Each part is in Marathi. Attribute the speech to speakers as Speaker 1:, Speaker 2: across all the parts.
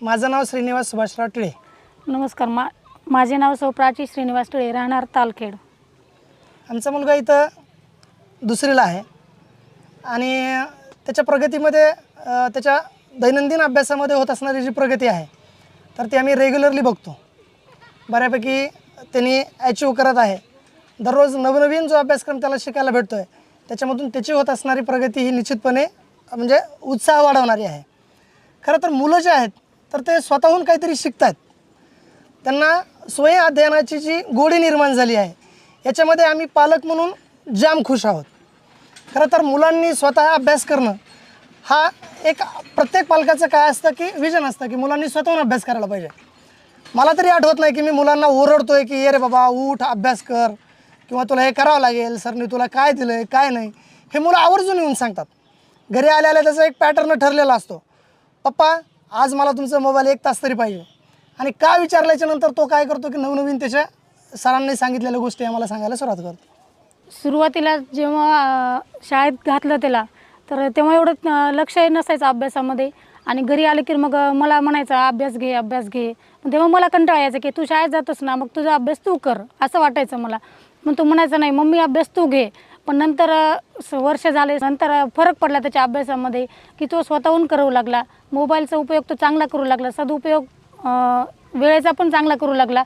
Speaker 1: माझं नाव श्रीनिवास सुभाषराव टिळे
Speaker 2: नमस्कार मा माझे नाव सौ प्राची श्रीनिवास टिळे राहणार तालखेड.
Speaker 1: आमचा मुलगा इथं दुसरीला आहे. आणि त्याच्या प्रगतीमध्ये अ, त्याच्या दैनंदिन अभ्यासामध्ये होत असणारी जी प्रगती आहे तर ती आम्ही रेग्युलरली बघतो. बऱ्यापैकी त्यांनी अचीव करत आहे. दररोज नवनवीन जो अभ्यासक्रम त्याला शिकायला भेटतो आहे त्याच्यामधून त्याची होत असणारी प्रगती ही निश्चितपणे म्हणजे उत्साह वाढवणारी आहे. खरं तर मुलं जे आहेत तर ते स्वतःहून काहीतरी शिकतात त्यांना स्वयं अध्ययनाची जी गोडी निर्माण झाली आहे याच्यामध्ये आम्ही पालक म्हणून जाम खुश आहोत. खरं तर मुलांनी स्वतः अभ्यास करणं हा एक प्रत्येक पालकाचं काय असतं की विजन असतं की मुलांनी स्वतःहून अभ्यास करायला पाहिजे. मला तरी आठवत नाही की मी मुलांना ओरडतो आहे की ये रे बाबा उठ अभ्यास कर किंवा तुला हे करावं लागेल सरनी तुला काय दिलं आहे काय नाही. हे मुलं आवर्जून येऊन सांगतात. घरी आल्या आल्या त्याचा एक पॅटर्न ठरलेला असतो. पप्पा आज मला तुमचा मोबाईल एक तास तरी पाहिजे. आणि का विचारल्याच्या नंतर तो काय करतो की नवनवीन त्याच्या सरांनी सांगितलेल्या गोष्टी आम्हाला सांगायला सुरुवात करतो.
Speaker 2: सुरुवातीला जेव्हा अ, शाळेत घातलं त्याला तर तेव्हा एवढं अ, लक्षही नसायचं अभ्यासामध्ये. आणि घरी आले की मग अ, मला म्हणायचं अभ्यास घे अभ्यास घे. पण तेव्हा मला कंटाळा यायचा की तू शाळेत जातोस ना मग तुझा अभ्यास तू कर. असं वाटायचं मला. मग तो म्हणायचा नाही मम्मी अभ्यास तू घे. पण नंतर अ, स- वर्ष झाले नंतर अ, फरक पडला त्याच्या अभ्यासामध्ये की तो स्वतःहून करू लागला. मोबाईलचा उपयोग तो चांगला करू लागला. सदुपयोग वेळेचा पण चांगला करू लागला.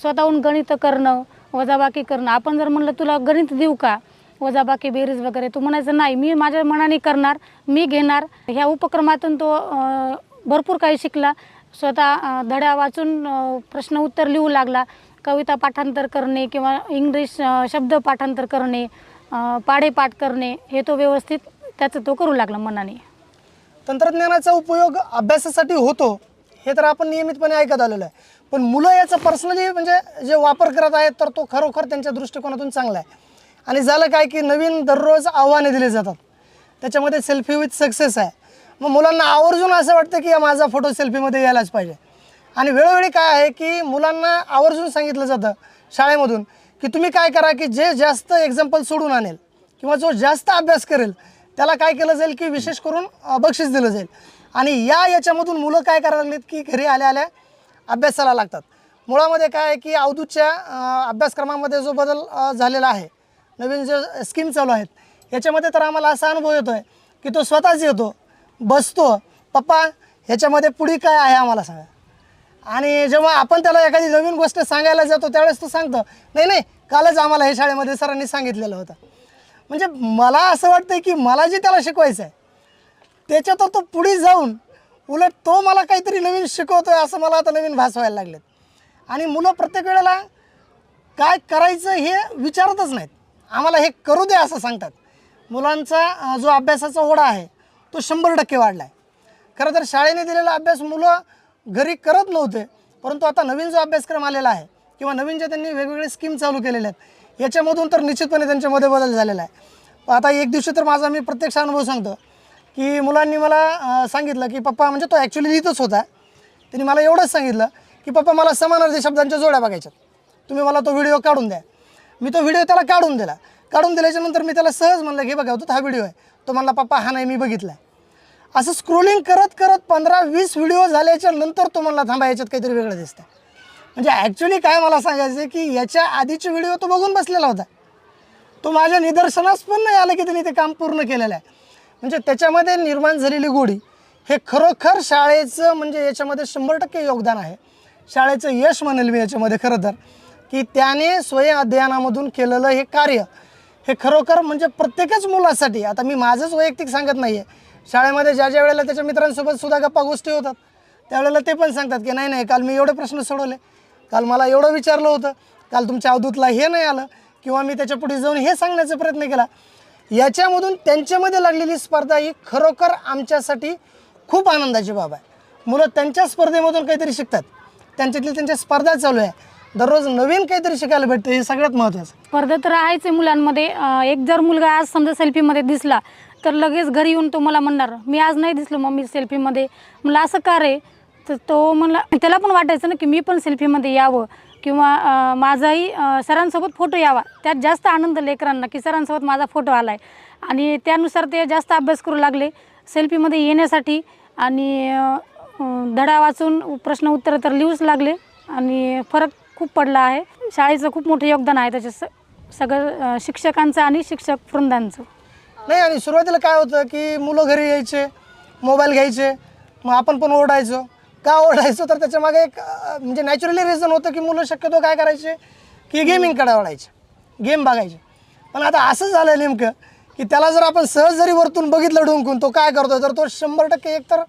Speaker 2: स्वतःहून गणित करणं वजाबाकी करणं. आपण जर म्हणलं तुला गणित देऊ का? वजाबाकी बेरीज वगैरे तू म्हणायचं नाही मी माझ्या मनाने करणार मी घेणार. ह्या उपक्रमातून तो भरपूर काही शिकला. स्वतः धड्या वाचून प्रश्न उत्तर लिहू लागला. कविता पाठांतर करणे किंवा इंग्लिश शब्द पाठांतर करणे पाढेपाठ करणे हे तो व्यवस्थित त्याचं तो करू लागला मनाने.
Speaker 1: तंत्रज्ञानाचा उपयोग अभ्यासासाठी होतो हे तर आपण नियमितपणे ऐकत आलेलो आहे. पण मुलं याचा पर्सनली म्हणजे जे वापर करत आहेत तर तो खरोखर त्यांच्या दृष्टिकोनातून चांगला आहे. आणि झालं काय की नवीन दररोज आव्हाने दिले जातात. त्याच्यामध्ये सेल्फी विथ सक्सेस आहे. मग मुलांना आवर्जून असं वाटतं की माझा फोटो सेल्फीमध्ये यायलाच पाहिजे. आणि वेळोवेळी काय आहे की मुलांना आवर्जून सांगितलं जातं शाळेमधून की तुम्ही काय करा की जे जास्त एक्झाम्पल सोडून आणेल किंवा जो जास्त अभ्यास करेल त्याला काय केलं जाईल की विशेष करून बक्षीस दिलं जाईल. आणि या याच्यामधून मुलं काय करायला लागलीत की घरी आल्या आल्या अभ्यासाला लागतात. मुळामध्ये काय आहे की अवधूतच्या अभ्यासक्रमामध्ये जो बदल झालेला आहे नवीन जे स्कीम चालू आहेत याच्यामध्ये तर आम्हाला असा अनुभव येतो आहे की तो स्वतःच येतो बसतो पप्पा ह्याच्यामध्ये पुढे काय आहे आम्हाला सांगा. आणि जेव्हा आपण त्याला एखादी नवीन गोष्ट सांगायला जातो त्यावेळेस तो सांगतो नाही नाही कालच आम्हाला हे शाळेमध्ये सरांनी सांगितलेलं होतं. म्हणजे मला असं वाटतं की मला जे त्याला शिकवायचं आहे त्याच्यात तो पुढे जाऊन उलट तो मला काहीतरी नवीन शिकवतो आहे असं मला आता नवीन भास व्हायला लागलेत. आणि मुलं प्रत्येक वेळेला काय करायचं हे विचारतच नाहीत. आम्हाला हे करू दे असं सांगतात. मुलांचा जो अभ्यासाचा ओढा आहे तो शंभर टक्के वाढला आहे खरं तर शाळेने दिलेला अभ्यास मुलं घरी करत नव्हते परंतु आता नवीन जो अभ्यासक्रम आलेला आहे किंवा नवीन जे त्यांनी वेगवेगळे स्कीम चालू केलेले आहेत याच्यामधून तर निश्चितपणे त्यांच्यामध्ये बदल झालेला आहे. आता एक दिवशी तर माझा मी प्रत्यक्ष अनुभव सांगतो की मुलांनी मला सांगितलं की पप्पा म्हणजे तो ॲक्च्युली लिहितच होता. त्यांनी मला एवढंच सांगितलं की पप्पा मला समानार्थी शब्दांच्या जोड्या बघायच्यात. तुम्ही मला तो व्हिडिओ काढून द्या. मी तो व्हिडिओ त्याला काढून दिला. काढून दिल्याच्यानंतर मी त्याला सहज म्हणलं की बघा तो हा व्हिडिओ आहे. तो म्हणला पप्पा हा नाही मी बघितला आहे असं स्क्रोलिंग करत करत पंधरा वीस व्हिडिओ झाल्याच्यानंतर तो म्हणला थांबा याच्यात काहीतरी वेगळं दिसतं म्हणजे ॲक्च्युली काय मला सांगायचं आहे की याच्या आधीचे व्हिडिओ तो बघून बसलेला होता. तो माझ्या निदर्शनास पण नाही आलं की त्यांनी ते काम पूर्ण केलेलं आहे. म्हणजे त्याच्यामध्ये निर्माण झालेली गोडी हे खरोखर शाळेचं म्हणजे याच्यामध्ये शंभर टक्के योगदान आहे. शाळेचं यश म्हणेल मी याच्यामध्ये खरं तर की त्याने स्वयं अध्ययनामधून केलेलं हे कार्य हे खरोखर म्हणजे प्रत्येकच मुलासाठी आता मी माझंच वैयक्तिक सांगत नाही आहे शाळेमध्ये ज्या ज्या वेळेला त्याच्या मित्रांसोबत सुद्धा गप्पा गोष्टी होतात त्यावेळेला ते पण सांगतात की नाही नाही काल मी एवढे प्रश्न सोडवले. काल मला एवढं विचारलं होतं. काल तुमच्या अवधूतला हे नाही आलं किंवा मी त्याच्या पुढे जाऊन हे सांगण्याचा प्रयत्न केला. याच्यामधून त्यांच्यामध्ये लागलेली स्पर्धा ही खरोखर आमच्यासाठी खूप आनंदाची बाब आहे. मुलं त्यांच्या स्पर्धेमधून काहीतरी शिकतात. त्यांच्यातली त्यांच्या स्पर्धा चालू आहे. दररोज नवीन काहीतरी शिकायला भेटतं हे सगळ्यात महत्त्वाचं
Speaker 2: स्पर्धा तर आहेच आहे मुलांमध्ये. अं, एक जर मुलगा आज समजा सेल्फीमध्ये दिसला तर लगेच घरी येऊन तो मला म्हणणार मी आज नाही दिसलो मम्मी सेल्फीमध्ये. मला असं का रे? तर तो म्हणला त्याला पण वाटायचं ना की मी पण सेल्फीमध्ये यावं किंवा माझाही सरांसोबत फोटो यावा. त्यात जास्त आनंद लेकरांना की सरांसोबत माझा फोटो आला आहे आणि त्यानुसार ते जास्त अभ्यास करू लागले सेल्फीमध्ये येण्यासाठी. आणि धडा वाचून प्रश्न उत्तर तर लिहूच लागले आणि फरक खूप पडला आहे. शाळेचं खूप मोठं योगदान आहे त्याच्या स सगळं शिक्षकांचं आणि शिक्षक वृंदांचं.
Speaker 1: नाही आणि सुरुवातीला काय होतं की मुलं घरी यायचे मोबाईल घ्यायचे मग आपण पण ओरडायचो. का ओढायचो? तर त्याच्यामागे एक म्हणजे नॅचरली रिझन होतं की मुलं शक्यतो काय करायचे? की गेमिंगकडे वळायचे गेम बघायचे. पण आता असं झालं नेमकं की त्याला जर आपण सहज जरी वरतून बघितलं डुंकून तो काय करतो तर तो शंभर टक्के एकतर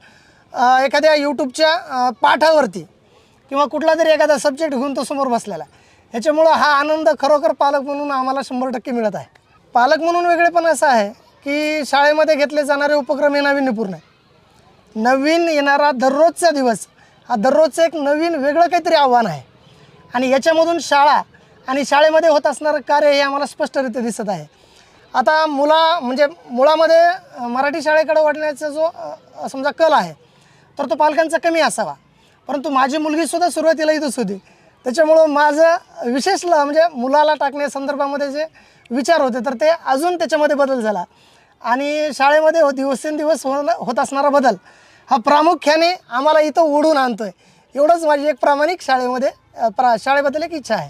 Speaker 1: एखाद्या यूट्यूबच्या पाठावरती किंवा कुठला तरी एखादा सब्जेक्ट घेऊन तो समोर बसलेला. आहे ह्याच्यामुळं हा आनंद खरोखर पालक म्हणून आम्हाला शंभर टक्के मिळत आहे. पालक म्हणून वेगळेपण असं आहे की शाळेमध्ये घेतले जाणारे उपक्रम हे नाविन्यपूर्ण आहे नवीन येणारा दररोजचा दिवस हा दररोजचं एक नवीन वेगळं काहीतरी आव्हान आहे. आणि याच्यामधून शाळा आणि शाळेमध्ये होत असणारं कार्य हे आम्हाला स्पष्टरित्या दिसत आहे. आता मुला म्हणजे मुळामध्ये मराठी शाळेकडे वाढण्याचा जो समजा कल आहे तर तो पालकांचा कमी असावा. परंतु माझी मुलगीसुद्धा सुरुवातीला इथंच होती. त्याच्यामुळं माझं विशेष ल- म्हणजे मुलाला टाकण्या संदर्भामध्ये जे विचार होते तर ते अजून त्याच्यामध्ये बदल झाला. आणि शाळेमध्ये हो दिवसेंदिवस हो होत असणारा बदल. हा प्रामुख्याने आम्हाला इथं ओढून आणतो आहे एवढंच माझी एक प्रामाणिक शाळेमध्ये प्रा शाळेबद्दल एक इच्छा आहे.